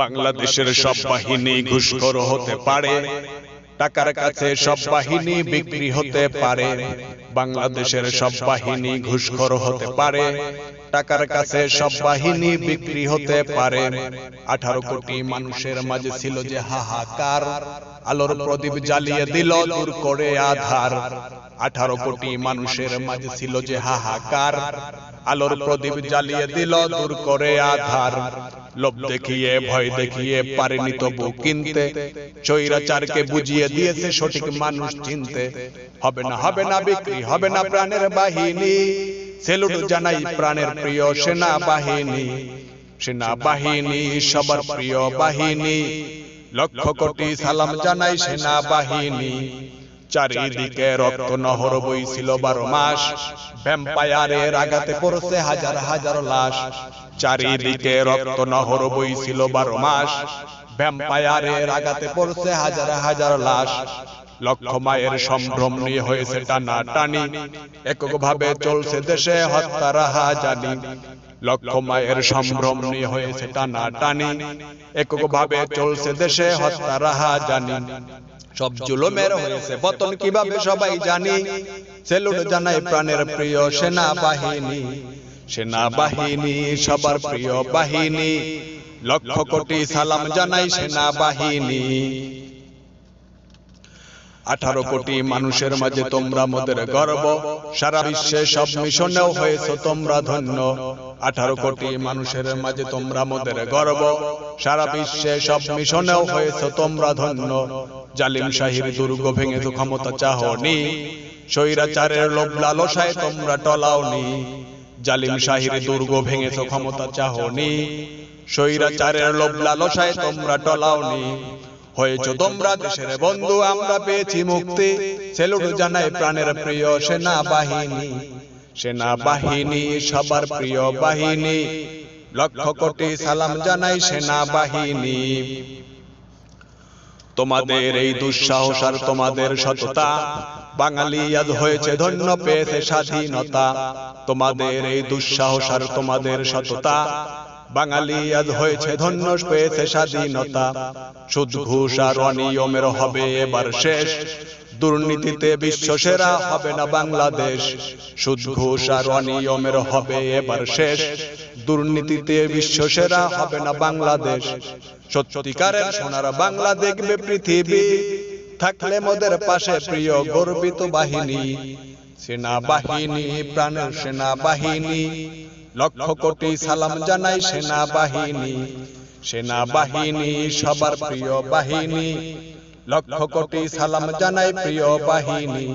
বাংলাদেশের সব বাহিনী ঘুষখোর হতে পারে টাকার কাছে সব বাহিনী বিক্রি হতে পারে বাংলাদেশের সব বাহিনী ঘুষখোর হতে পারে টাকার কাছে সব বাহিনী বিক্রি হতে পারে। আঠারো কোটি মানুষের মাঝে ছিল যে হাহাকার আলোর প্রদীপ জ্বালিয়ে দিল দূর করে আধার। আঠারো কোটি মানুষের মাঝে ছিল যে হাহাকার আলোর প্রদীপ জ্বালিয়ে দিল দূর করে আধার। লোভ দেখিয়ে ভয় দেখিয়ে পারেনি তবু কিনতে। চৈরাচারকে বুঝিয়ে দিয়েছে সঠিক মানুষ চিনতে। হবে না হবে না বিক্রি হবে না প্রাণের বাহিনী। সেলুট জানাই প্রাণের প্রিয় সেনা বাহিনী। সেনা বাহিনী সবার প্রিয় বাহিনী। লক্ষ কোটি সালাম জানাই সেনা বাহিনী। চারিদিকে রক্ত নহর বইছিল বারো মাস। ভ্যাম্পায়ারের আঘাতে পড়ছে হাজার হাজার লাশ। চারিদিকে রক্ত নহর বইছিল বারো মাস। ভ্যাম্পায়ারের আঘাতে পড়ছে হাজার হাজার লাশ। লক্ষ মায়ের সম্ভ্রম নিয়ে হয়েছে টানা টানি একক ভাবে চলছে দেশে হত্যা রাহা জানি লক্ষ মায়ের সম্ভ্রম নিয়ে হয়েছে টানা টানি একক ভাবে চলছে দেশে হত্যা রাহা জানি সব জুলুমের হয়েছে। পতন কীভাবে সবাই জানি? সেলুট জানাই প্রাণের প্রিয় সেনা বাহিনী সেনা বাহিনী সবার প্রিয় বাহিনী। লক্ষ কোটি সালাম জানাই সেনা বাহিনী আঠারো কোটি মানুষের মাঝে তোমরা মোদের গর্ব। সারা বিশ্বে সব মিশনেও হয়েছে তোমরা ধন্য। আঠারো কোটি মানুষের মাঝে তোমরা মোদের গর্ব। সারা বিশ্বে সব মিশনেও হয়েছে তোমরা ধন্য। জালিম শাহির দুর্গ ভেঙে তো ক্ষমতা চাহনি। স্বৈরাচারের লোভ লালসায় তোমরা টলাওনি। জালিম শাহির দুর্গ ভেঙেছো ক্ষমতা চাহনি। স্বৈরাচারের লোভ লালসায় তোমরা টলাওনি। হয়েছ তোমরা দেশের বন্ধু আমরা পেয়েছি মুক্তি। সেলুট জানাই প্রাণের প্রিয় সেনা বাহিনী সেনা বাহিনী সবার প্রিয় বাহিনী। লক্ষ কোটি সালাম জানাই সেনা বাহিনী তোমাদের এই দুঃসাহস আর তোমাদের সততা। বাঙালি আজ হয়েছে ধন্য পেয়েছে স্বাধীনতা। তোমাদের এই দুঃসাহস আর তোমাদের সততা। বাঙালি আজ হয়েছে ধন্য পেয়েছে স্বাধীনতা। সুদ ঘুষ আর অনিয়মের হবে এবার শেষ। দুর্নীতিতে বিশ্বসেরা হবে না বাংলাদেশ। সুদ ঘুষ আর অনিয়মের হবে এবার শেষ। দুর্নীতিতে বিশ্বসেরা হবে না বাংলাদেশ। সত্যিকারের সোনার বাংলা দেখবে পৃথিবী। থাকলে মোদের পাশে প্রিয় গর্বিত বাহিনী। সেনা বাহিনী প্রাণের সেনা বাহিনী লক্ষ কোটি সালাম জানাই সেনা বাহিনী সেনা বাহিনী সবার প্রিয় বাহিনী। লক্ষ কোটি সালাম জানাই প্রিয় বাহিনী।